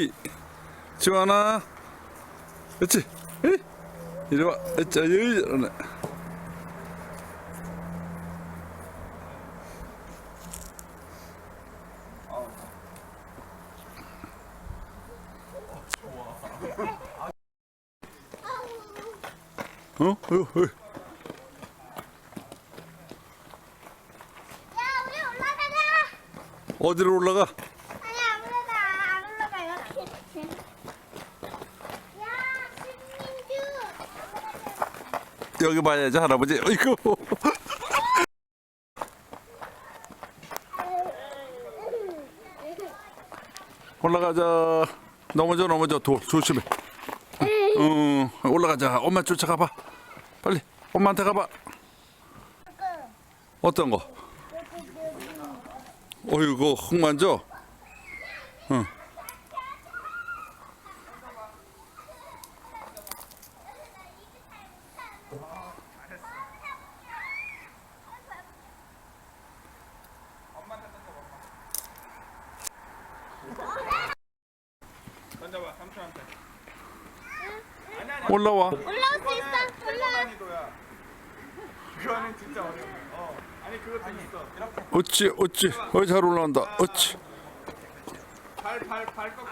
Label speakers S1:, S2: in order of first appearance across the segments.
S1: 옳지. 지원아. 에이. 이리 와. 자, 여기 잘하네. 어? 어? 어? 어디로 올라가?
S2: 아니, 안 올라가. 안 올라가. 이렇게. 야, 신민주.
S1: 여기 봐야지 할아버지. 어이구. 올라가자. 넘어져 넘어져 돌 조심해. 응 올라가자. 엄마 쫓아가봐. 빨리 엄마한테 가봐. 어떤 거? 어이구 흙 만져. 응.
S3: 던져봐 삼촌한테
S1: 올라와.
S2: 올라올 수 있어. 올라와.
S3: 난이도야 그거는 진짜 어려워 어 아니 그것도 있어 이렇게
S1: 어찌 어찌 어잘 올라온다. 어찌.
S3: 발발발 꺾고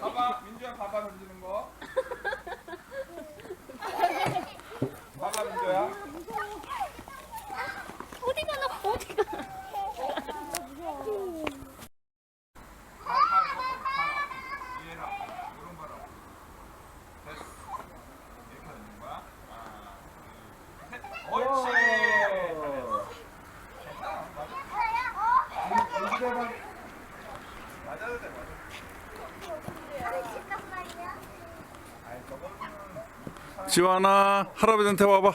S3: 봐봐 민주야 봐봐 던지는 거 봐봐 민주야
S2: 어디가 나 어디가.
S3: 이해라 오른 바로 됐어 이렇게 던지는 거야 하나 둘셋 옳지 맞아도 돼 맞아 아이 저거는
S1: 지환아 할아버지한테 와봐.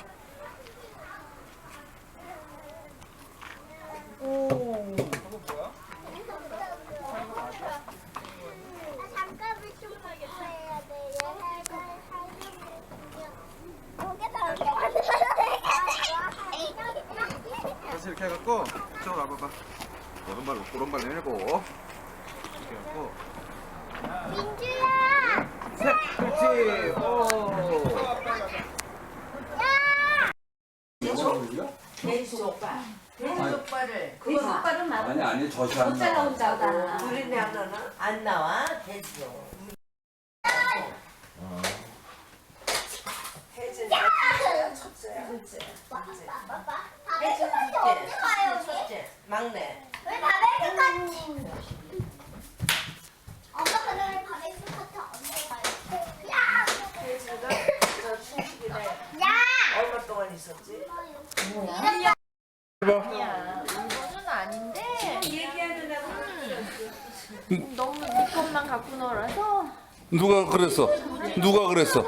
S3: 이렇게 해갖고 이쪽으로 와봐봐 오른발 오른발 내밀고 이렇게 해갖고
S2: 민주야.
S3: 셋 그렇지 오
S4: 돼지 족발. 돼지 족발을 그거 족발은 막
S5: 아니 아니 젖이 안
S4: 혼자
S5: 나와.
S4: 나온다고.
S6: 우리네 하나는 안 나와 돼지요. 돼지는 첫째야. 둘째. 돼지는 둘째. 첫째. 막내.
S2: 왜 바베큐 같지? 엄마 그날 왜 바베큐 같아 언제 가요? 야!
S6: 돼지가 저 충식이네.
S2: 야!
S6: 얼마 동안 있었지?
S1: 해봐.
S7: 이거는 아닌데
S6: 얘기하는 애가
S7: 너무 네 것만 갖고 놀아서
S1: 누가 그랬어? 누가 그랬어?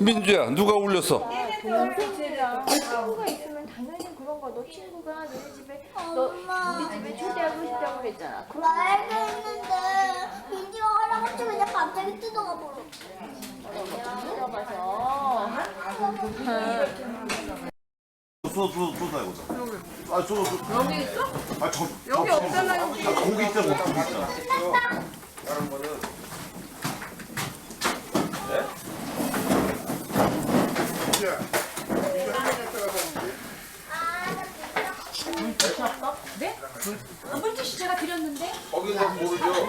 S1: 민주야 누가 울렸어?
S7: 동생이랑 친구가 있으면 당연히 그런 거 너 친구가 너네 집에 너 우리 집에 초대하고 싶다고 그랬잖아 그럼
S2: 말도 했는데 민지가 할아버지 그냥 갑자기 뜯어가 버려.
S7: 들어가서
S8: 쏘, 쏘, 쏘다 이거죠. 아, 쏘, 쏘. 여기 있어? 아, 저, 여기 없잖아요. 아, 거기 있잖아, 거기 있잖아.
S3: 다른 거는
S4: 물티슈 제가 드렸는데.
S3: 거기서 모르죠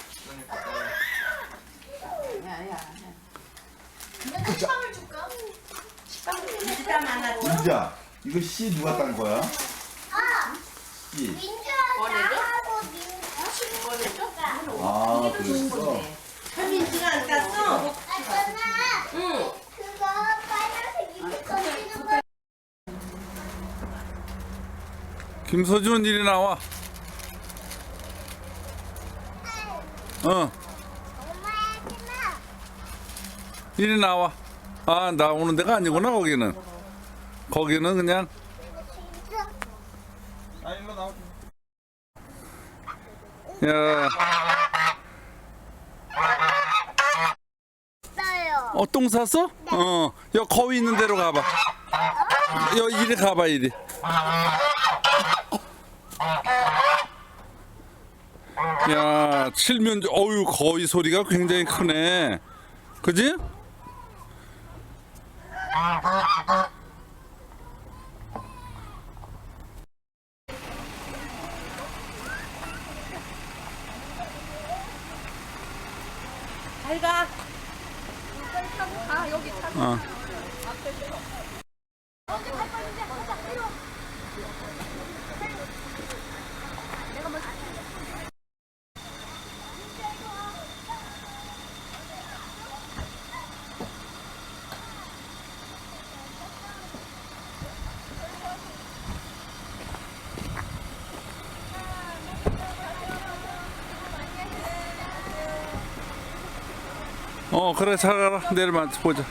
S4: 주가
S6: 많았죠?
S8: 민자, 이거 씨 누가 딴 거야?
S2: 아!
S8: 씨.
S2: 민주가
S8: 아, 그랬어?
S6: 민주가 안 땄어?
S2: 거.
S1: 김서준 이리 나와. 어,
S2: 하지 마.
S1: 이리 나와. 아, 나 오는 데가 아니구나, 거기는. 거기는 그냥,
S2: 진짜.
S3: 아 일로 나와
S1: 야,
S2: 있어요.
S1: 어, 똥 쌌어? 어, 여, 거위 있는 데로 가봐. 여, 이리 가봐, 이리. 야, 칠면조, 어유, 거위 소리가 굉장히 크네. 그지?
S6: 잘가.
S1: 어. 어, 그래, 잘 가라. 내일만 보자.